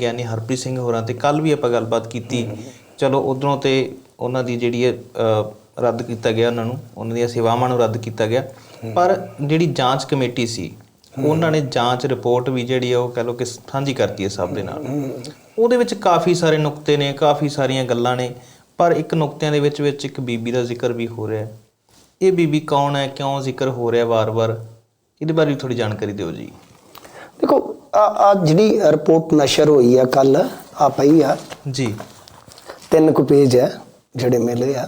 ਗਿਆਨੀ ਹਰਪ੍ਰੀਤ ਸਿੰਘ ਹੋਰਾਂ ਤੇ ਕੱਲ ਵੀ ਆਪਾਂ ਗੱਲਬਾਤ ਕੀਤੀ। ਚਲੋ ਉਧਰੋਂ ਤੇ ਉਹਨਾਂ ਦੀ ਜਿਹੜੀ ਹੈ ਰੱਦ ਕੀਤਾ ਗਿਆ ਉਹਨਾਂ ਨੂੰ, ਉਹਨਾਂ ਦੀਆਂ ਸੇਵਾਵਾਂ ਨੂੰ ਰੱਦ ਕੀਤਾ ਗਿਆ। ਪਰ ਜਿਹੜੀ ਜਾਂਚ ਕਮੇਟੀ ਸੀ, ਉਹਨਾਂ ਨੇ ਜਾਂਚ ਰਿਪੋਰਟ ਵੀ ਜਿਹੜੀ ਆ ਉਹ ਕਹ ਲਓ ਕਿ ਸਾਂਝੀ ਕਰਤੀ ਹੈ ਸਭ ਦੇ ਨਾਲ। ਉਹਦੇ ਵਿੱਚ ਕਾਫੀ ਸਾਰੇ ਨੁਕਤੇ ਨੇ, ਕਾਫੀ ਸਾਰੀਆਂ ਗੱਲਾਂ ਨੇ, ਪਰ ਇੱਕ ਨੁਕਤਿਆਂ ਦੇ ਵਿੱਚ ਵਿੱਚ ਇੱਕ ਬੀਬੀ ਦਾ ਜ਼ਿਕਰ ਵੀ ਹੋ ਰਿਹਾ ਹੈ। ਇਹ ਬੀਬੀ ਕੌਣ ਹੈ, ਕਿਉਂ ਜ਼ਿਕਰ ਹੋ ਰਿਹਾ ਵਾਰ-ਵਾਰ? ਇਹਦੇ ਬਾਰੇ ਵੀ ਥੋੜੀ ਜਾਣਕਾਰੀ ਦਿਓ ਜੀ। ਦੇਖੋ ਆ ਆ ਜਿਹੜੀ ਰਿਪੋਰਟ ਨਸ਼ਰ ਹੋਈ ਆ ਕੱਲ ਆ ਪਈ ਆ। ਜੀ। ਤਿੰਨ ਕੁ ਪੇਜ ਹੈ ਜਿਹੜੇ ਮਿਲੇ ਆ।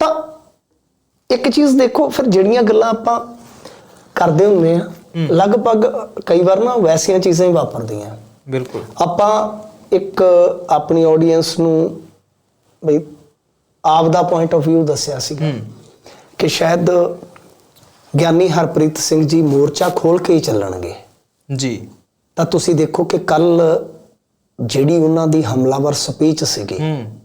ਤਾਂ ਇੱਕ ਚੀਜ਼ ਦੇਖੋ ਫਿਰ ਜਿਹੜੀਆਂ ਗੱਲਾਂ ਆਪਾਂ ਕਰਦੇ ਹੁੰਦੇ ਆ ਲਗਭਗ ਕਈ ਵਾਰ ਨਾ ਵੈਸੀਆਂ ਚੀਜ਼ਾਂ ਹੀ ਵਾਪਰਦੀਆਂ। ਬਿਲਕੁਲ। ਆਪਾਂ ਇੱਕ ਆਪਣੀ ਆਡੀਅנס ਨੂੰ ਬਈ ਆਪ ਦਾ ਪੁਆਇੰਟ ਆਫ View ਦੱਸਿਆ ਸੀ ਕਿ ਸ਼ਾਇਦ ਗਿਆਨੀ ਹਰਪ੍ਰੀਤ ਸਿੰਘ ਜੀ ਮੋਰਚਾ ਖੋਲ ਕੇ ਹੀ ਚੱਲਣਗੇ। ਜੀ। ਤਾਂ ਤੁਸੀਂ ਦੇਖੋ ਕਿ ਕੱਲ ਜਿਹੜੀ ਉਹਨਾਂ ਦੀ ਹਮਲਾਵਰ ਸਪੀਚ ਸੀਗੀ ਹੂੰ।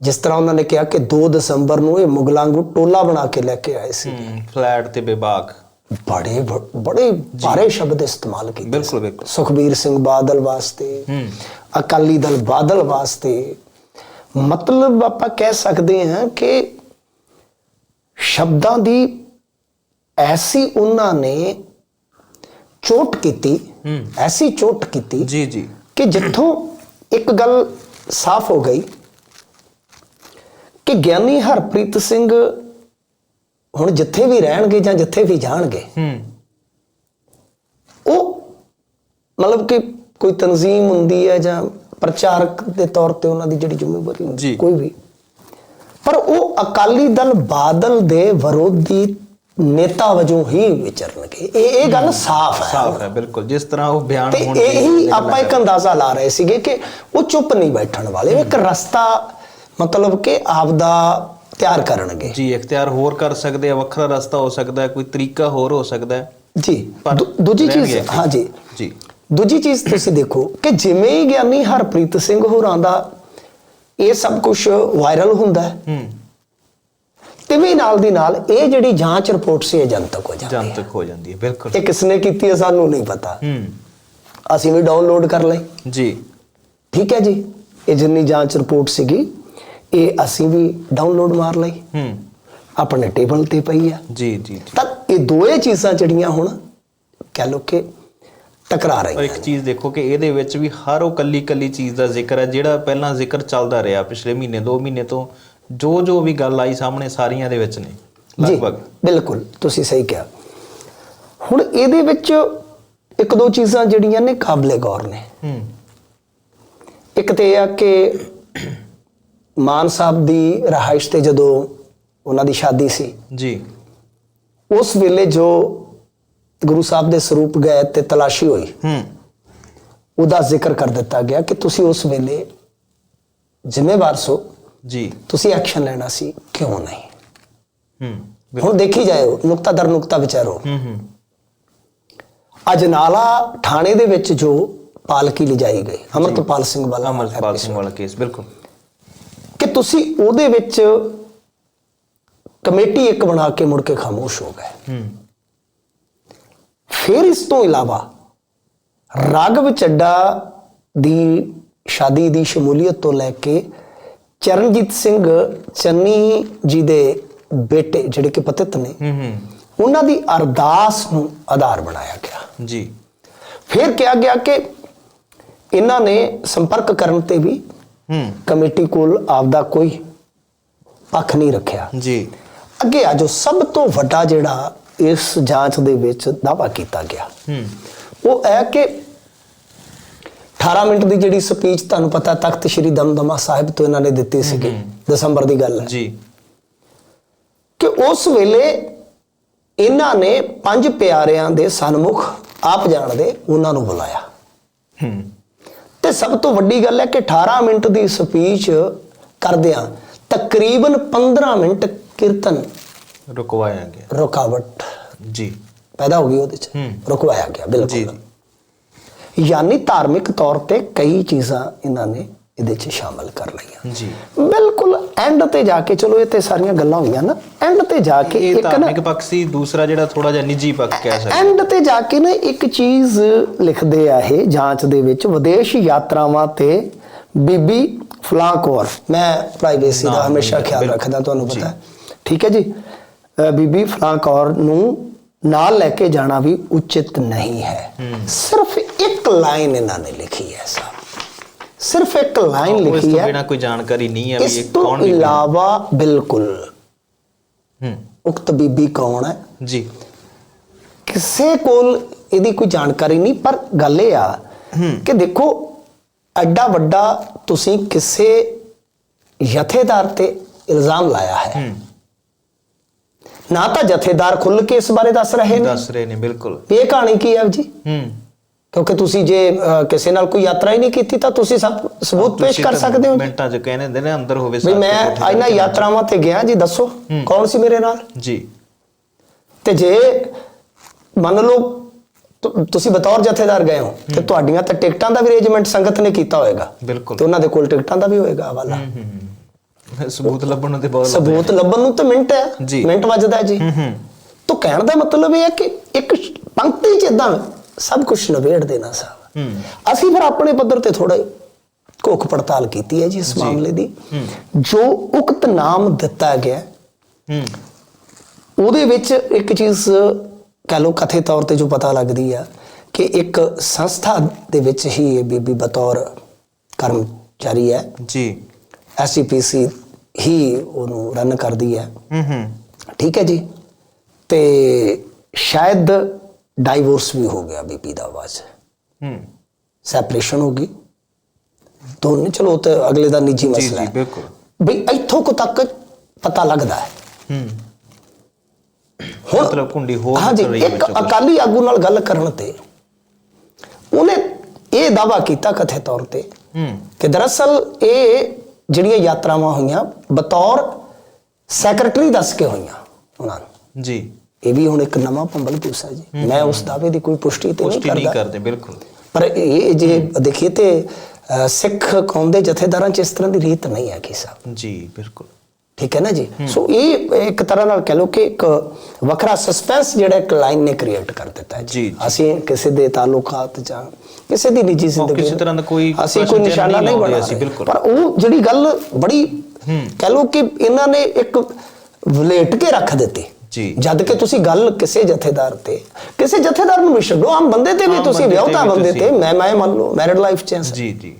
ਜਿਸ ਤਰ੍ਹਾਂ ਉਹਨਾਂ ਨੇ ਕਿਹਾ ਕਿ 2 ਦਸੰਬਰ ਨੂੰ ਇਹ ਮੁਗਲਾਂ ਨੂੰ ਟੋਲਾ ਬਣਾ ਕੇ ਲੈ ਕੇ ਆਏ ਸੀ ਫਲੈਟ ਤੇ ਬੇਬਾਕ। ਬੜੇ ਬੜੇ ਭਾਰੇ ਸ਼ਬਦ ਇਸਤੇਮਾਲ ਕੀਤੇ ਬਿਲਕੁਲ ਬਿਲਕੁਲ। ਸੁਖਬੀਰ ਸਿੰਘ ਬਾਦਲ ਵਾਸਤੇ ਹੂੰ। ਅਕਾਲੀ ਦਲ ਬਾਦਲ ਵਾਸਤੇ ਮਤਲਬ ਆਪਾਂ ਕਹਿ ਸਕਦੇ ਹਾਂ ਕਿ ਸ਼ਬਦਾਂ ਦੀ ਐਸੀ ਉਹਨਾਂ ਨੇ ਚੋਟ ਕੀਤੀ ਹੂੰ। ਐਸੀ ਚੋਟ ਕੀਤੀ ਜੀ ਜੀ। ਕਿ ਜਿੱਥੋਂ ਇੱਕ ਗੱਲ ਸਾਫ਼ ਹੋ ਗਈ ਕਿ ਗਿਆਨੀ ਹਰਪ੍ਰੀਤ ਸਿੰਘ ਹੁਣ ਜਿੱਥੇ ਵੀ ਰਹਿਣਗੇ ਜਾਂ ਜਿੱਥੇ ਵੀ ਜਾਣਗੇ ਹੂੰ। ਉਹ ਮਤਲਬ ਕਿ ਕੋਈ ਤਨਜ਼ੀਮ ਹੁੰਦੀ ਹੈ ਜਾਂ ਪ੍ਰਚਾਰਕ ਦੇ ਤੌਰ ਤੇ ਉਹਨਾਂ ਦੀ ਜਿਹੜੀ ਜ਼ਿੰਮੇਵਾਰੀ ਹੁੰਦੀ ਕੋਈ ਵੀ। ਪਰ ਉਹ ਅਕਾਲੀ ਦਲ ਬਾਦਲ ਦੇ ਵਿਰੋਧੀ ਨੇਤਾ ਵਜੋਂ ਹੀ ਵਿਚਰਨਗੇ। ਇਹ ਇਹ ਗੱਲ ਸਾਫ਼ ਹੈ। ਸਾਫ਼ ਹੈ ਬਿਲਕੁਲ। ਜਿਸ ਤਰ੍ਹਾਂ ਉਹ ਬਿਆਨ ਤੇ ਹੋਣਗੇ ਇਹੀ ਆਪਾਂ ਇੱਕ ਅੰਦਾਜ਼ਾ ਲਾ ਰਹੇ ਸੀਗੇ ਕਿ ਉਹ ਚੁੱਪ ਨਹੀਂ ਬੈਠਣ ਵਾਲੇ ਇੱਕ ਰਸਤਾ ਮਤਲਬ ਕਿ ਆਪਦਾ ਤਿਆਰ ਕਰਨਗੇ। ਜੀ ਇਖਤਿਆਰ ਹੋਰ ਕਰ ਸਕਦੇ ਆ ਵੱਖਰਾ ਰਸਤਾ ਹੋ ਸਕਦਾ ਹੈ ਕੋਈ ਤਰੀਕਾ ਹੋਰ ਹੋ ਸਕਦਾ ਹੈ। ਜੀ ਪਰ ਦੂ- ਦੂਜੀ ਚੀਜ਼। ਹਾਂ ਜੀ। ਜੀ। ਦੂਜੀ ਚੀਜ਼ ਤੁਸੀਂ ਦੇਖੋ ਕਿ ਜਿਵੇਂ ਹੀ ਗਿਆਨੀ ਹਰਪ੍ਰੀਤ ਸਿੰਘ ਹੋਰਾਂ ਦਾ ਇਹ ਸਭ ਕੁਝ ਵਾਇਰਲ ਹੁੰਦਾ ਹੈ ਹੂੰ। ਤਿਵੇਂ ਨਾਲ ਦੀ ਨਾਲ ਇਹ ਜਿਹੜੀ ਜਾਂਚ ਰਿਪੋਰਟ ਸੀ ਇਹ ਜਨਤਕ ਹੋ ਜਾਂਦੀ ਹੈ। ਜਨਤਕ ਹੋ ਜਾਂਦੀ ਹੈ ਬਿਲਕੁਲ। ਇਹ ਕਿਸਨੇ ਕੀਤੀ ਹੈ ਸਾਨੂੰ ਨਹੀਂ ਪਤਾ। ਹੂੰ। ਅਸੀਂ ਵੀ ਡਾਊਨਲੋਡ ਕਰ ਲਈ। ਜੀ। ਠੀਕ ਹੈ ਜੀ। ਇਹ ਜਿੰਨੀ ਜਾਂਚ ਰਿਪੋਰਟ ਸੀਗੀ ਇਹ ਅਸੀਂ ਵੀ ਡਾਊਨਲੋਡ ਮਾਰ ਲਈ। ਹੂੰ। ਆਪਣੇ ਟੇਬਲ ਤੇ ਪਈ ਆ। ਜੀ ਜੀ। ਤਾਂ ਇਹ ਦੋਏ ਚੀਜ਼ਾਂ ਜਿਹੜੀਆਂ ਹੁਣ ਕਹਿ ਲੋ ਕਿ ਟਕਰਾ ਰਹੀਆਂ ਇੱਕ ਚੀਜ਼ ਦੇਖੋ ਕਿ ਇਹਦੇ ਵਿੱਚ ਵੀ ਹਰ ਉਹ ਕੱਲੀ ਕੱਲੀ ਚੀਜ਼ ਦਾ ਜ਼ਿਕਰ ਹੈ ਜਿਹੜਾ ਪਹਿਲਾਂ ਜ਼ਿਕਰ ਚੱਲਦਾ ਰਿਹਾ ਪਿਛਲੇ ਮਹੀਨੇ 2 ਮਹੀਨੇ ਤੋਂ ਜੋ ਜੋ ਵੀ ਗੱਲ ਆਈ ਸਾਹਮਣੇ ਸਾਰੀਆਂ ਦੇ ਵਿੱਚ ਨੇ ਲਗਭਗ। ਬਿਲਕੁਲ ਤੁਸੀਂ ਸਹੀ ਕਿਹਾ। ਹੁਣ ਇਹਦੇ ਵਿੱਚ ਇੱਕ ਦੋ ਚੀਜ਼ਾਂ ਜਿਹੜੀਆਂ ਨੇ ਕਾਬਲੇ ਗੌਰ ਨੇ। ਹੂੰ। ਇੱਕ ਤੇ ਆ ਕਿ ਮਾਨ ਸਾਹਿਬ ਦੀ ਰਹਾਇਸ਼ ਤੇ ਜਦੋਂ ਉਹਨਾਂ ਦੀ ਸ਼ਾਦੀ ਸੀ ਜੀ। ਉਸ ਵੇਲੇ ਜੋ ਗੁਰੂ ਸਾਹਿਬ ਦੇ ਸਰੂਪ ਗਏ ਤੇ ਤਲਾਸ਼ੀ ਹੋਈ ਹੂੰ। ਉਹਦਾ ਜ਼ਿਕਰ ਕਰ ਦਿੱਤਾ ਗਿਆ ਕਿ ਤੁਸੀਂ ਉਸ ਵੇਲੇ ਜ਼ਿੰਮੇਵਾਰ ਸੋ। ਜੀ। ਤੁਸੀਂ ਐਕਸ਼ਨ ਲੈਣਾ ਸੀ ਕਿਉਂ ਨਹੀਂ? ਹੂੰ ਹੁਣ ਦੇਖੀ ਜਾਇਓ ਨੁਕਤਾ ਦਰ ਨੁਕਤਾ ਵਿਚਾਰੋ। ਹੂੰ ਹੂੰ। ਅਜਨਾਲਾ ਥਾਣੇ ਦੇ ਵਿੱਚ ਜੋ ਪਾਲਕੀ ਲਿਜਾਈ ਗਈ ਅਮਰਤਪਾਲ ਸਿੰਘ ਵਾਲਾ ਅਮਰਪਾਲ ਸਿੰਘ ਵਾਲਾ ਕੇਸ ਬਿਲਕੁਲ। ਕਿ ਤੁਸੀਂ ਉਹਦੇ ਵਿੱਚ ਕਮੇਟੀ ਇੱਕ ਬਣਾ ਕੇ ਮੁੜ ਕੇ ਖਾਮੋਸ਼ ਹੋ ਗਏ। ਹੂੰ। ਫਿਰ ਇਸ ਤੋਂ ਇਲਾਵਾ ਰਾਘਵ ਚੱਡਾ ਦੀ ਸ਼ਾਦੀ ਦੀ ਸ਼ਮੂਲੀਅਤ ਤੋਂ ਲੈ ਕੇ ਚਰਨਜੀਤ ਸਿੰਘ ਚੰਨੀ ਜੀ ਦੇ ਬੇਟੇ ਜਿਹੜੇ ਕਿ ਪਤਿਤ ਨੇ ਹੂੰ ਹੂੰ। ਉਹਨਾਂ ਦੀ ਅਰਦਾਸ ਨੂੰ ਆਧਾਰ ਬਣਾਇਆ ਗਿਆ। ਜੀ। ਫਿਰ ਕਿਹਾ ਗਿਆ ਕਿ ਇਹਨਾਂ ਨੇ ਸੰਪਰਕ ਕਰਨ ਤੇ ਵੀ ਹੂੰ। ਕਮੇਟੀ ਕੋਲ ਆਪਦਾ ਕੋਈ ਪੱਖ ਨਹੀਂ ਰੱਖਿਆ। ਜੀ। ਅੱਗੇ ਆ ਜੋ ਸਭ ਤੋਂ ਵੱਡਾ ਜਿਹੜਾ ਇਸ ਜਾਂਚ ਦੇ ਵਿੱਚ ਦਾਵਾ ਕੀਤਾ ਗਿਆ। ਹੂੰ। ਉਹ ਹੈ ਕਿ 18 ਮਿੰਟ ਦੀ ਜਿਹੜੀ ਸਪੀਚ ਤੁਹਾਨੂੰ ਪਤਾ ਤਖਤ ਸ੍ਰੀ ਦਮਦਮਾ ਸਾਹਿਬ ਤੋਂ ਇਹਨਾਂ ਨੇ ਦਿੱਤੀ ਸੀਗੀ ਦਸੰਬਰ ਦੀ ਗੱਲ ਹੈ। ਜੀ। ਕਿ ਉਸ ਵੇਲੇ ਇਹਨਾਂ ਨੇ ਪੰਜ ਪਿਆਰਿਆਂ ਦੇ ਸਨਮੁਖ ਆਪ ਜਾਣਦੇ ਉਹਨਾਂ ਨੂੰ ਬੁਲਾਇਆ। ਹੂੰ ਤੇ ਸਭ ਤੋਂ ਵੱਡੀ ਗੱਲ ਹੈ ਕਿ 18 ਮਿੰਟ ਦੀ ਸਪੀਚ ਕਰਦਿਆਂ ਤਕਰੀਬਨ 15 ਮਿੰਟ ਕੀਰਤਨ ਰੁਕਵਾਇਆ ਗਿਆ। ਰੁਕਾਵਟ ਜੀ। ਪੈਦਾ ਹੋ ਗਈ ਉਹਦੇ ਚ। ਰੁਕਵਾਇਆ ਗਿਆ ਜੀ ਬਿਲਕੁਲ ਯਾਨੀ ਧਾਰਮਿਕ ਤੌਰ ਤੇ ਕਈ ਚੀਜ਼ਾਂ ਇਹਨਾਂ ਨੇ ਇਹਦੇ ਚ ਸ਼ਾਮਲ ਕਰ ਲਈਆਂ। ਜੀ। ਬਿਲਕੁਲ ਐਂਡ ਤੇ ਜਾ ਕੇ ਚਲੋ ਇਹ ਤੇ ਸਾਰੀਆਂ ਗੱਲਾਂ ਹੋਈਆਂ ਨਾ ਐਂਡ ਤੇ ਜਾ ਕੇ ਇੱਕ ਨਾ ਧਾਰਮਿਕ ਪੱਖ ਸੀ ਦੂਸਰਾ ਜਿਹੜਾ ਥੋੜਾ ਜਿਹਾ ਨਿੱਜੀ ਪੱਖ ਕਹਿ ਸਕਦੇ ਐਂਡ ਤੇ ਜਾ ਕੇ ਨਾ ਇੱਕ ਚੀਜ਼ ਲਿਖਦੇ ਆ ਇਹ ਜਾਂਚ ਦੇ ਵਿੱਚ ਵਿਦੇਸ਼ ਯਾਤਰਾਵਾਂ ਤੇ ਬੀਬੀ ਫਲਾਂ ਕੌਰ। ਮੈਂ ਪ੍ਰਾਈਵੇਸੀ ਦਾ ਹਮੇਸ਼ਾ ਖਿਆਲ। ਰੱਖਦਾ ਤੁਹਾਨੂੰ। ਪਤਾ ਹੈ। ਠੀਕ ਹੈ ਜੀ? ਬੀਬੀ ਫਲਾਂ ਕੌਰ ਨੂੰ ਨਾਲ ਲੈ ਕੇ ਜਾਣਾ ਵੀ ਉਚਿਤ ਨਹੀਂ ਹੈ। ਸਿਰਫ ਇੱਕ ਲਾਈਨ ਇਹਨਾਂ ਨੇ ਲਿਖੀ ਹੈ ਸਾਹਿਬ ਸਿਰਫ ਇੱਕ ਲਾਈਨ ਲਿਖੀ ਤੋਂ ਹੈ। ਬਿਨਾ ਕੋਈ ਜਾਣਕਾਰੀ ਨਹੀਂ ਹੈ ਵੀ ਇਹ ਕੌਣ ਬੀਬੀ ਇਲਾਵਾ ਬਿਲਕੁਲ ਹੂੰ। ਉਕਤ ਬੀਬੀ ਕੌਣ ਹੈ? ਜੀ। ਕਿਸੇ ਕੋਲ ਇਹਦੀ ਕੋਈ ਜਾਣਕਾਰੀ ਨਹੀਂ ਪਰ ਗੱਲ ਇਹ ਆ ਕਿ ਦੇਖੋ ਐਡਾ ਵੱਡਾ ਤੁਸੀਂ ਕਿਸੇ ਜਥੇਦਾਰ ਤੇ ਇਲਜ਼ਾਮ ਲਾਇਆ ਹੈ। ਨਾ ਤਾਂ ਜਥੇਦਾਰ ਖੁੱਲ ਕੇ ਇਸ ਬਾਰੇ ਦੱਸ ਰਹੇ ਨੇ। ਦੱਸ ਰਹੇ ਨੇ ਬਿਲਕੁਲ। ਇਹ ਕਹਾਣੀ ਕੀ ਹੈ ਜੀ? ਹੂੰ। ਕਿਉਂਕਿ ਤੁਸੀਂ ਜੇ ਕਿਸੇ ਨਾਲ ਕੋਈ ਯਾਤਰਾ ਹੀ ਨਹੀਂ ਕੀਤੀ ਤਾਂ ਤੁਸੀਂ ਸਭ ਸਬੂਤ ਪੇਸ਼ ਕਰ ਸਕਦੇ ਹੋ। ਮਿੰਟਾਂ ਚ ਕਹਿੰਦੇ ਹੁੰਦੇ ਨੇ ਅੰਦਰ ਹੋਵੇ ਸਾਥ ਮੈਂ ਇਹਨਾਂ ਯਾਤਰਾਵਾਂ ਤੇ ਗਿਆ ਜੀ ਦੱਸੋ ਕੌਣ ਸੀ ਮੇਰੇ ਨਾਲ? ਜੀ। ਤੇ ਜੇ ਮੰਨ ਲਓ ਤੁਸੀਂ ਬਤੌਰ ਜਥੇਦਾਰ ਗਏ ਹੋ ਤੇ ਤੁਹਾਡੀਆਂ ਤਾਂ ਟਿਕਟਾਂ ਦਾ ਵੀ ਅਰੇਂਜਮੈਂਟ ਸੰਗਤ ਨੇ ਕੀਤਾ ਹੋਏਗਾ। ਬਿਲਕੁਲ। ਤੇ ਉਹਨਾਂ ਦੇ ਕੋਲ ਟਿਕਟਾਂ ਦਾ ਵੀ ਹੋਏਗਾ ਹਵਾਲਾ। ਸਬੂਤ ਲੱਭਣ ਨੂੰ ਤੇ ਬਹੁਤ ਸਬੂਤ ਲੱਭਣ ਨੂੰ ਤਾਂ ਮਿੰਟ ਹੈ। ਮਿੰਟ ਵੱਜਦਾ ਹੈ ਜੀ। ਹੂੰ ਹੂੰ। ਤਾਂ ਕਹਿਣ ਦਾ ਮਤਲਬ ਇਹ ਹੈ ਕਿ ਇੱਕ ਪੰਕਤੀ ਚ ਇਦਾਂ ਸਭ ਕੁਝ ਨਵੇੜ ਦੇਣਾ ਸਾਹਿਬ। ਅਸੀਂ ਫਿਰ ਆਪਣੇ ਪੱਧਰ ਤੇ ਥੋੜਾ ਕੋਖ ਪੜਤਾਲ ਕੀਤੀ ਹੈ ਜੀ ਇਸ ਮਾਮਲੇ ਦੀ। ਜੋ ਉਕਤ ਨਾਮ ਦਿੱਤਾ ਗਿਆ ਉਹਦੇ ਵਿੱਚ ਇੱਕ ਚੀਜ਼ ਕਹ ਲੋ ਕਥੇ ਤੌਰ ਤੇ ਜੋ ਪਤਾ ਲੱਗਦੀ ਆ ਕਿ ਇੱਕ ਸੰਸਥਾ ਦੇ ਵਿੱਚ ਹੀ ਇਹ ਬੀਬੀ ਬਤੌਰ ਕਰਮਚਾਰੀ ਹੈ। ਜੀ। ਐਸਜੀਪੀਸੀ ਹੀ ਉਹਨੂੰ ਰਨ ਕਰਦੀ ਹੈ। ਹੂੰ ਹੂੰ। ਠੀਕ ਹੈ ਜੀ। ਤੇ ਸ਼ਾਇਦ ਡਾਈਵੋਰਸ ਵੀ ਹੋ ਗਿਆ ਬੀਬੀ ਦਾ ਆਵਾਜ਼। ਹੂੰ। ਸੈਪਰੇਸ਼ਨ ਹੋ ਗਈ। ਦੋਨੇ ਚਲੋ ਤੇ ਅਗਲੇ ਦਾ ਨਿੱਜੀ ਜੀ ਮਸਲਾ ਜੀ ਹੈ। ਬਿਲਕੁਲ। ਬਈ ਇੱਥੋਂ ਕੁ ਤੱਕ ਪਤਾ ਲੱਗਦਾ ਹੈ। ਹੂੰ। ਮਤਲਬ ਕੁੰਡੀ ਹੋਰ ਹਾਂਜੀ ਨਿਕਲ ਰਹੀ ਹੈ ਇੱਕ। ਅਕਾਲੀ ਆਗੂ ਨਾਲ ਗੱਲ ਕਰਨ ਤੇ ਉਹਨੇ ਇਹ ਦਾਵਾ ਕੀਤਾ ਕਥੇ ਤੌਰ ਤੇ ਹੂੰ। ਕਿ ਦਰਅਸਲ ਇਹ ਜਿਹੜੀਆਂ ਯਾਤਰਾਵਾਂ ਹੋਈਆਂ ਬਤੌਰ ਸੈਕਟਰੀ ਦੱਸ ਕੇ ਹੋਈਆਂ ਉਹਨਾਂ ਨੂੰ। ਜੀ। ਇਹ ਵੀ ਹੁਣ ਇੱਕ ਨਵਾਂ ਪੰਬਲ ਪੂਸਾ ਜੀ। ਮੈਂ ਉਸ ਦਾਅਵੇ ਦੀ ਕੋਈ ਪੁਸ਼ਟੀ ਤੇ ਨਹੀਂ ਪੁਸ਼ਟੀ ਨਹੀਂ ਕਰਦਾ। ਬਿਲਕੁਲ। ਪਰ ਇਹ ਜੇ ਦੇਖੀਏ ਤੇ ਸਿੱਖ ਕੌਮ ਦੇ ਜਥੇਦਾਰਾਂ ਚ ਇਸ ਤਰ੍ਹਾਂ ਦੀ ਰੀਤ ਨਹੀਂ ਹੈ ਕਿ ਸਾਹਿਬ। ਜੀ ਬਿਲਕੁਲ। ਠੀਕ ਹੈ ਨਾ ਜੀ? ਸੋ ਇਹ ਇੱਕ ਤਰ੍ਹਾਂ ਨਾਲ ਕਹ ਲਓ ਕਿ ਇੱਕ ਵੱਖਰਾ ਸਸਪੈਂਸ ਜਿਹੜਾ ਇੱਕ ਲਾਈਨ ਨੇ ਕ੍ਰੀਏਟ ਕਰ ਦਿੱਤਾ ਹੈ ਜੀ। ਅਸੀਂ ਕਿਸੇ ਦੇ ਤਾਲੁਕਾਤ ਜਾਂ ਕਿਸੇ ਦੀ ਨਿੱਜੀ ਜ਼ਿੰਦਗੀ ਕਿਸੇ ਤਰ੍ਹਾਂ ਦਾ ਕੋਈ ਅਸੀਂ ਕੋਈ ਨਿਸ਼ਾਨਾ ਨਹੀਂ ਬਣਾ ਰਹੇ। ਬਿਲਕੁਲ। ਪਰ ਉਹ ਜਿਹੜੀ ਗੱਲ ਬੜੀ ਕਹ ਲਓ ਕਿ ਇਹਨਾਂ ਨੇ ਇੱਕ ਵਲੇਟ ਕੇ ਰੱਖ ਦਿੱਤੀ। ਜੀ। ਜਦ ਕਿ ਤੁਸੀਂ ਗੱਲ ਕਿਸੇ ਜਥੇਦਾਰ ਤੇ ਕਿਸੇ ਜਥੇਦਾਰ ਨੂੰ ਵੀ ਛੱਡੋ ਆਮ ਬੰਦੇ ਤੇ ਵੀ ਤੁਸੀਂ ਵਿਆਹਤਾ ਬੰਦੇ ਤੇ ਮੈਂ ਮੈਂ ਮੰਨ ਲਓ ਮੈਰਿਡ ਲਾਈਫ ਚ ਹਾਂ। ਜੀ ਜੀ।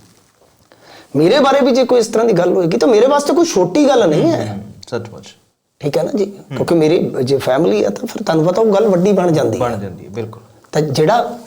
ਮੇਰੇ ਬਾਰੇ ਵੀ ਜੇ ਕੋਈ ਇਸ ਤਰ੍ਹਾਂ ਦੀ ਗੱਲ ਹੋਏਗੀ ਤਾਂ ਮੇਰੇ ਵਾਸਤੇ ਕੋਈ ਛੋਟੀ ਗੱਲ ਨਹੀਂ ਹੈ। ਸੱਚਮੁੱਚ। ਠੀਕ ਹੈ ਨਾ ਜੀ? ਕਿਉਂਕਿ ਮੇਰੀ ਜੇ ਫੈਮਿਲੀ ਹੈ ਤਾਂ ਫਿਰ ਤੁਹਾਨੂੰ ਪਤਾ ਉਹ ਗੱਲ ਵੱਡੀ ਬਣ ਜਾਂਦੀ ਹੈ। ਬਣ ਜਾਂਦੀ ਹੈ ਬਿਲਕੁਲ। ਤਾਂ ਜਿਹੜਾ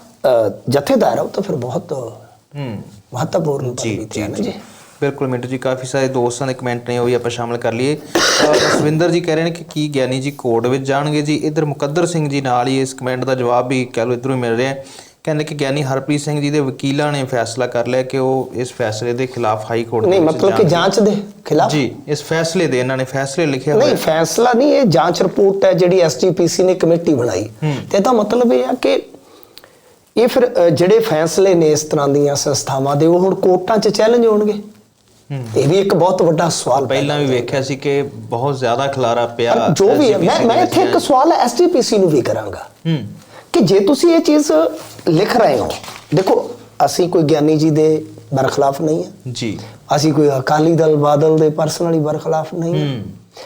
ਜਥੇਦਾਰ ਹੈ ਉਹ ਤਾਂ ਫਿਰ ਬਹੁਤ ਹੂੰ ਮਹੱਤਵਪੂਰਨ ਜੀ ਜੀ। ਜੀ? ਬਿਲਕੁਲ ਮਿੰਟੂ ਜੀ ਕਾਫੀ ਸਾਰੇ ਦੋਸਤਾਂ ਦੇ ਕਮੈਂਟ ਨੇ ਉਹ ਵੀ ਆਪਾਂ ਸ਼ਾਮਲ ਕਰ ਲਈਏ। ਅਹ ਜਸਵਿੰਦਰ ਜੀ ਕਹਿ ਰਹੇ ਨੇ ਕਿ ਕੀ ਗਿਆਨੀ ਜੀ ਕੋਰਟ ਵਿੱਚ ਜਾਣਗੇ ਜੀ। ਇਧਰ ਮੁਕੱਦਰ ਸਿੰਘ ਜੀ ਨਾਲ ਹੀ ਇਸ ਕਮੈਂਟ ਦਾ ਜਵਾਬ ਵੀ ਕਹਿ ਲਓ ਇਧਰੋਂ ਹੀ ਮਿਲ ਰਿਹਾ ਹੈ। ਕਹਿੰਦੇ ਕਿ ਗਿਆਨੀ ਹਰਪ੍ਰੀਤ ਸਿੰਘ ਜੀ ਦੇ ਵਕੀਲਾਂ ਨੇ ਫੈਸਲਾ ਕਰ ਲਿਆ ਕਿ ਉਹ ਇਸ ਫੈਸਲੇ ਦੇ ਖਿਲਾਫ ਹਾਈ ਕੋਰਟ ਦੇ ਨਹੀਂ ਮਤਲਬ ਕਿ। ਜਾਂਚ ਦੇ ਖਿਲਾਫ? ਜੀ ਇਸ ਫੈਸਲੇ ਦੇ ਇਹਨਾਂ ਨੇ ਫੈਸਲੇ ਲਿਖਿਆ ਨਹੀਂ ਹੋਇਆ ਫੈਸਲਾ ਨਹੀਂ ਇਹ ਜਾਂਚ ਰਿਪੋਰਟ ਹੈ ਜਿਹੜੀ ਐਸਜੀਪੀਸੀ ਨੇ ਕਮੇਟੀ ਬਣਾਈ। ਤੇ ਇਹਦਾ ਮਤਲਬ ਇਹ ਆ ਕਿ ਇਹ ਫਿਰ ਜਿਹੜੇ ਫੈਸਲੇ ਨੇ ਇਸ ਤਰ੍ਹਾਂ ਦੀਆਂ ਸੰਸਥਾਵਾਂ ਦੇ ਉਹ ਹੁਣ ਕੋਰਟਾਂ 'ਚ ਚੈਲੰਜ ਹੋਣਗੇ। ਇਹ ਵੀ ਇੱਕ ਬਹੁਤ ਵੱਡਾ ਸਵਾਲ ਪਹਿਲਾਂ ਵੀ ਵੇਖਿਆ ਸੀ ਕਿ ਬਹੁਤ ਜ਼ਿਆਦਾ ਖਲਾਰਾ ਪਿਆ ਜੋ ਵੀ ਹੈ ਮੈਂ ਮੈਂ ਇੱਥੇ ਇੱਕ ਸਵਾਲ ਐਸਜੀਪੀਸੀ ਨੂੰ ਵੀ ਕਰਾਂਗਾ। ਹੂੰ। ਕਿ ਜੇ ਤੁਸੀਂ ਇਹ ਚੀਜ਼ ਲਿਖ ਰਹੇ ਹੋ ਦੇਖੋ ਅਸੀਂ ਕੋਈ ਗਿਆਨੀ ਜੀ ਦੇ ਬਰਖਲਾਫ ਨਹੀਂ ਹੈ। ਜੀ। ਅਸੀਂ ਕੋਈ ਅਕਾਲੀ ਦਲ ਬਾਦਲ ਦੇ ਪਰਸਨਲੀ ਬਰਖਲਾਫ ਨਹੀਂ ਹੂੰ।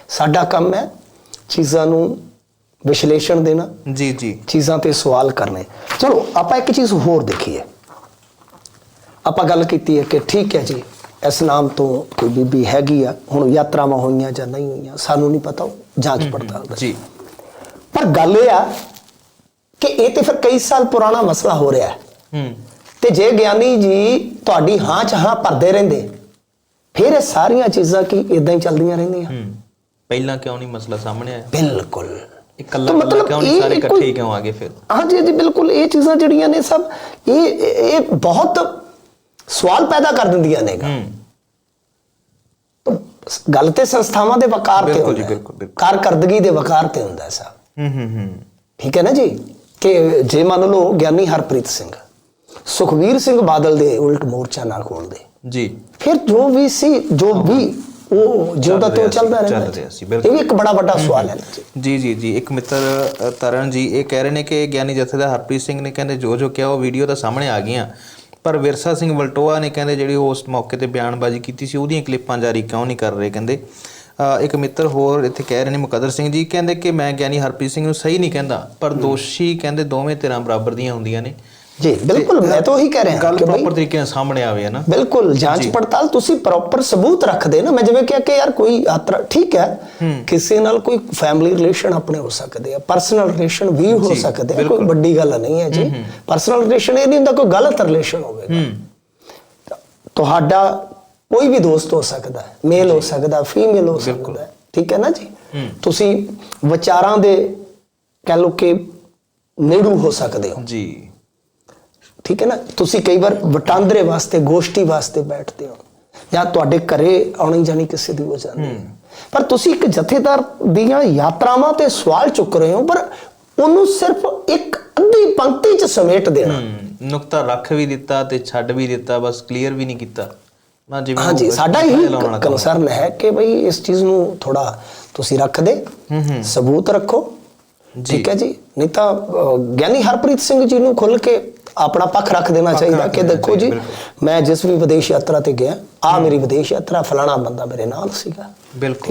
ਸਾਡਾ ਕੰਮ ਹੈ ਚੀਜ਼ਾਂ ਨੂੰ ਵਿਸ਼ਲੇਸ਼ਣ ਦੇਣਾ। ਜੀ ਜੀ। ਚੀਜ਼ਾਂ ਤੇ ਸਵਾਲ ਕਰਨੇ। ਚਲੋ ਆਪਾਂ ਇੱਕ ਚੀਜ਼ ਹੋਰ ਦੇਖੀਏ। ਆਪਾਂ ਗੱਲ ਕੀਤੀ ਹੈ ਕਿ ਠੀਕ ਹੈ ਜੀ ਇਸ ਨਾਮ ਤੋਂ ਕੋਈ ਬੀਬੀ ਹੈਗੀ ਆ ਹੁਣ ਯਾਤਰਾਵਾਂ ਹੋਈਆਂ ਜਾਂ ਨਹੀਂ ਹੋਈਆਂ ਸਾਨੂੰ ਨਹੀਂ ਪਤਾ ਜਾਂਚ ਪੜਤਾਲ ਦਾ ਜੀ। ਪਰ ਗੱਲ ਇਹ ਆ ਕਿ ਇਹ ਤੇ ਫਿਰ ਕਈ ਸਾਲ ਪੁਰਾਣਾ ਮਸਲਾ ਹੋ ਰਿਹਾ ਹੈ। ਹੂੰ। ਤੇ ਜੇ ਗਿਆਨੀ ਜੀ ਤੁਹਾਡੀ ਹਾਂ ਚ ਹਾਂ ਭਰਦੇ ਰਹਿੰਦੇ ਫਿਰ ਇਹ ਸਾਰੀਆਂ ਚੀਜ਼ਾਂ ਕੀ ਇਦਾਂ ਹੀ ਚੱਲਦੀਆਂ ਰਹਿੰਦੀਆਂ? ਹੂੰ। ਪਹਿਲਾਂ ਕਿਉਂ ਨਹੀਂ ਮਸਲਾ ਸਾਹਮਣੇ ਆਇਆ? ਬਿਲਕੁਲ। ਇਕੱਲਾ ਮਤਲਬ ਕਿਉਂ ਨਹੀਂ? ਸਾਰੇ ਇਕੱਠੇ ਹੀ ਕਿਉਂ ਆ ਗਏ ਫਿਰ? ਹਾਂਜੀ ਜੀ ਬਿਲਕੁਲ। ਇਹ ਚੀਜ਼ਾਂ ਜਿਹੜੀਆਂ ਨੇ ਸਭ ਇਹ ਇਹ ਬਹੁਤ ਸਵਾਲ ਪੈਦਾ ਕਰ ਦਿੰਦੀਆਂ ਨੇ ਤਾਂ ਗੱਲ ਤੇ ਸੰਸਥਾਵਾਂ ਦੇ ਵਕਾਰ ਤੇ ਬਿਲਕੁਲ ਜੀ। ਬਿਲਕੁਲ। ਕਾਰਕਰਦਗੀ ਦੇ ਵਕਾਰ ਤੇ ਹੁੰਦਾ ਹੈ ਸਾਹਿਬ ਹੂੰ ਹੂੰ ਹੂੰ। ਠੀਕ ਹੈ ਨਾ ਜੀ? ਕਿ ਜੇ ਮੰਨ ਲਓ ਗਿਆਨੀ ਹਰਪ੍ਰੀਤ ਸਿੰਘ ਸੁਖਵੀਰ ਸਿੰਘ ਬਾਦਲ ਦੇ ਉਲਟ ਮੋਰਚਾ ਨਾ ਖੋਲਦੇ ਜੀ। ਫਿਰ ਜੋ ਵੀ ਸੀ ਜੋ ਵੀ ਉਹ ਜਿਉਂਦਾ ਤੋਂ ਚੱਲਦਾ ਚੱਲ ਰਹਿੰਦਾ ਰਿਹਾ ਸੀ, ਇਹ। ਵੀ ਇੱਕ ਬੜਾ ਵੱਡਾ ਸਵਾਲ ਹੈ ਜੀ। ਜੀ ਜੀ ਇੱਕ ਮਿੱਤਰ ਤਰਨ ਜੀ ਇਹ ਕਹਿ ਰਹੇ ਨੇ ਕਿ ਗਿਆਨੀ ਜਥੇਦਾਰ ਹਰਪ੍ਰੀਤ ਸਿੰਘ ਨੇ ਕਹਿੰਦੇ ਜੋ ਜੋ ਕਿਹਾ ਉਹ ਵੀਡੀਓ ਤਾਂ ਸਾਹਮਣੇ ਆ ਗਈਆਂ। ਪਰ ਵਿਰਸਾ ਸਿੰਘ ਵਲਟੋਆ ਨੇ ਕਹਿੰਦੇ ਜਿਹੜੀ ਉਸ ਮੌਕੇ ਤੇ ਬਿਆਨਬਾਜ਼ੀ ਕੀਤੀ ਸੀ, ਉਹਦੀਆਂ ਕਲਿੱਪਾਂ ਜਾਰੀ ਕਿਉਂ ਨਹੀਂ ਕਰ ਰਹੇ ਕਹਿੰਦੇ? ਇੱਕ ਮਿੱਤਰ ਹੋਰ ਇੱਥੇ ਕਹਿ ਰਹੇ ਨੇ, ਮੁਕੱਦਰ ਸਿੰਘ ਜੀ ਕਹਿੰਦੇ ਕਿ ਮੈਂ ਗਿਆਨੀ ਹਰਪ੍ਰੀਤ ਸਿੰਘ ਨੂੰ ਸਹੀ ਨਹੀਂ ਕਹਿੰਦਾ, ਪਰ ਦੋਸ਼ੀ ਕਹਿੰਦੇ ਦੋਵੇਂ ਧਿਰਾਂ ਬਰਾਬਰ ਦੀਆਂ ਹੁੰਦੀਆਂ ਨੇ। ਜੀ ਬਿਲਕੁਲ ਮੈਂ ਤਾਂ ਉਹੀ ਕਹਿ ਰਿਹਾ ਗੱਲ ਪ੍ਰੋਪਰ ਤਰੀਕੇ ਨਾਲ ਸਾਹਮਣੇ ਆਵੇ ਹੈ ਨਾ। ਬਿਲਕੁਲ ਜਾਂਚ ਪੜਤਾਲ ਤੁਸੀਂ ਪ੍ਰੋਪਰ ਸਬੂਤ ਰੱਖਦੇ ਨਾ। ਮੈਂ ਜਿਵੇਂ ਕਿਹਾ ਕਿ ਯਾਰ ਕੋਈ ਯਾਤਰਾ ਠੀਕ ਹੈ ਕਿਸੇ ਨਾਲ ਕੋਈ ਫੈਮਿਲੀ ਰਿਲੇਸ਼ਨ ਆਪਣੇ ਹੋ ਸਕਦੇ ਆ ਪਰਸਨਲ ਰਿਲੇਸ਼ਨ ਵੀ ਹੋ ਸਕਦੇ ਆ ਕੋਈ ਵੱਡੀ ਗੱਲ ਨਹੀਂ ਹੈ ਜੀ। ਪਰਸਨਲ ਰਿਲੇਸ਼ਨ ਇਹ ਨਹੀਂ ਹੁੰਦਾ ਕੋਈ ਗਲਤ ਰਿਲੇਸ਼ਨ ਹੋਵੇਗਾ ਤੁਹਾਡਾ ਕੋਈ ਵੀ ਦੋਸਤ ਹੋ ਸਕਦਾ ਹੈ ਮੇਲ ਹੋ ਸਕਦਾ ਫੀਮੇਲ ਹੋ ਸਕਦਾ ਹੈ। ਠੀਕ ਹੈ ਨਾ ਜੀ? ਤੁਸੀਂ ਵਿਚਾਰਾਂ ਦੇ ਕਹਿ ਲਓ ਕਿ ਨੇੜੂ ਹੋ ਸਕਦੇ ਹੋ। ਜੀ। ਠੀਕ ਹੈ ਨਾ? ਤੁਸੀਂ ਕਈ ਵਾਰ ਵਟਾਂਦਰੇ ਵਾਸਤੇ ਗੋਸ਼ਟੀ ਵਾਸਤੇ ਬੈਠਦੇ ਹੋ ਜਾਂ ਤੁਹਾਡੇ ਘਰੇ ਆਉਣੀ ਜਾਣੀ ਕਿਸੇ ਦੀ ਹੋ ਜਾਂਦੀ ਹੈ। ਪਰ ਤੁਸੀਂ ਇੱਕ ਜਥੇਦਾਰ ਦੀਆਂ ਯਾਤਰਾਵਾਂ ਤੇ ਸਵਾਲ ਚੁੱਕ ਰਹੇ ਹੋ ਪਰ ਉਹਨੂੰ ਸਿਰਫ ਇੱਕ ਅੱਧੀ ਪੰਕਤੀ ਚ ਸਮੇਟ ਦੇਣਾ। ਨੁਕਤਾ ਰੱਖ ਵੀ ਦਿੱਤਾ ਤੇ ਛੱਡ ਵੀ ਦਿੱਤਾ ਬਸ ਕਲੀਅਰ ਵੀ ਨਹੀਂ ਕੀਤਾ। ਨਾ ਜਿਵੇਂ ਹਾਂਜੀ ਸਾਡਾ ਹੀ। ਕਨਸਰਨ ਹੈ ਕਿ ਭਈ ਇਸ ਚੀਜ਼ ਨੂੰ ਥੋੜਾ ਤੁਸੀਂ ਰੱਖ ਦੇ ਸਬੂਤ ਰੱਖੋ। ਠੀਕ ਹੈ ਜੀ? ਨਹੀਂ ਤਾਂ ਗਿਆਨੀ ਹਰਪ੍ਰੀਤ ਸਿੰਘ ਜੀ ਨੂੰ ਖੁੱਲ ਕੇ ਆਪਣਾ ਪੱਖ ਰੱਖ ਦੇਣਾ ਚਾਹੀਦਾ ਕਿ ਦੇਖੋ ਜੀ ਮੈਂ ਜਿਸ ਵੀ ਵਿਦੇਸ਼ ਯਾਤਰਾ ਤੇ ਗਿਆ ਆ ਮੇਰੀ ਵਿਦੇਸ਼ ਯਾਤਰਾ ਫਲਾਣਾ ਬੰਦਾ ਮੇਰੇ ਨਾਲ ਸੀਗਾ। ਬਿਲਕੁਲ।